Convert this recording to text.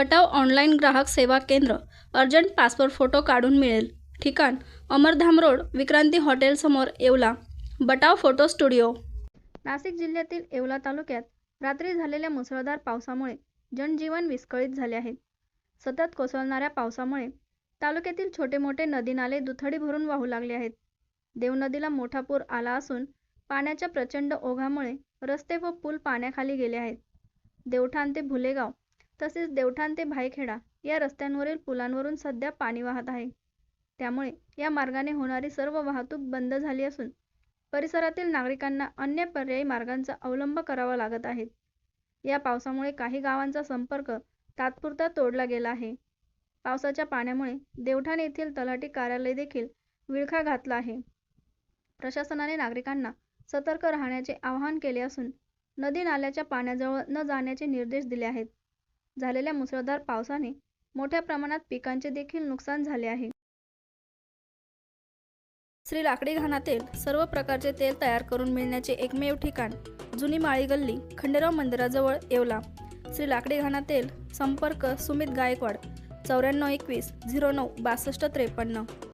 बटाव online ग्राहक सेवा केंद्र अर्जंट पासपोर्ट फोटो काढून मिळेल. ठिकाण अमरधाम रोड विक्रांती हॉटेलसमोर Yeola. Batav photo studio. Nashik जिल्ह्यातील येवला तालुक्यात रात्री झालेल्या मुसळधार पावसामुळे जनजीवन विस्कळीत झाले आहे. सतत कोसळणाऱ्या पावसामुळे तालुक्यातील छोटे मोठे नदी नाले दुथडी भरून वाहू लागले आहेत. देव नदीला मोठा पूर आला असून पाण्याच्या प्रचंड ओघामुळे रस्ते व पूल पाण्याखाली गेले आहेत. देवठाण ते भुलेगाव तसेच देवठाण ते भाईखेडा या रस्त्यांवरील पुलांवरून सध्या पाणी वाहत आहे. त्यामुळे या मार्गाने होणारी सर्व वाहतूक बंद झाली असून परिसरातील नागरिकांना अन्य पर्यायी मार्गांचा अवलंब करावा लागत आहे. या पावसामुळे काही गावांचा संपर्क तात्पुरता तोडला गेला आहे. पावसाच्या पाण्यामुळे देवठाण येथील तलाठी कार्यालय देखील विळखा घातला आहे. प्रशासनाने नागरिकांना सतर्क राहण्याचे आवाहन केले असून नदी नाल्याच्या पाण्याजवळ न जाण्याचे निर्देश दिले आहेत. झालेल्या मुसळधार पावसाने मोठ्या प्रमाणात पिकांचे देखील नुकसान झाले आहे. श्री लाकडी घाणातील सर्व प्रकारचे तेल तयार करून मिळण्याचे एकमेव ठिकाण जुनी माळी गल्ली खंडेराव मंदिराजवळ येवला. श्री लाकडी घाणातील संपर्क सुमित गायकवाड चौऱ्याण्णव एकवीस झिरो नऊ बासष्ट त्रेपन्न.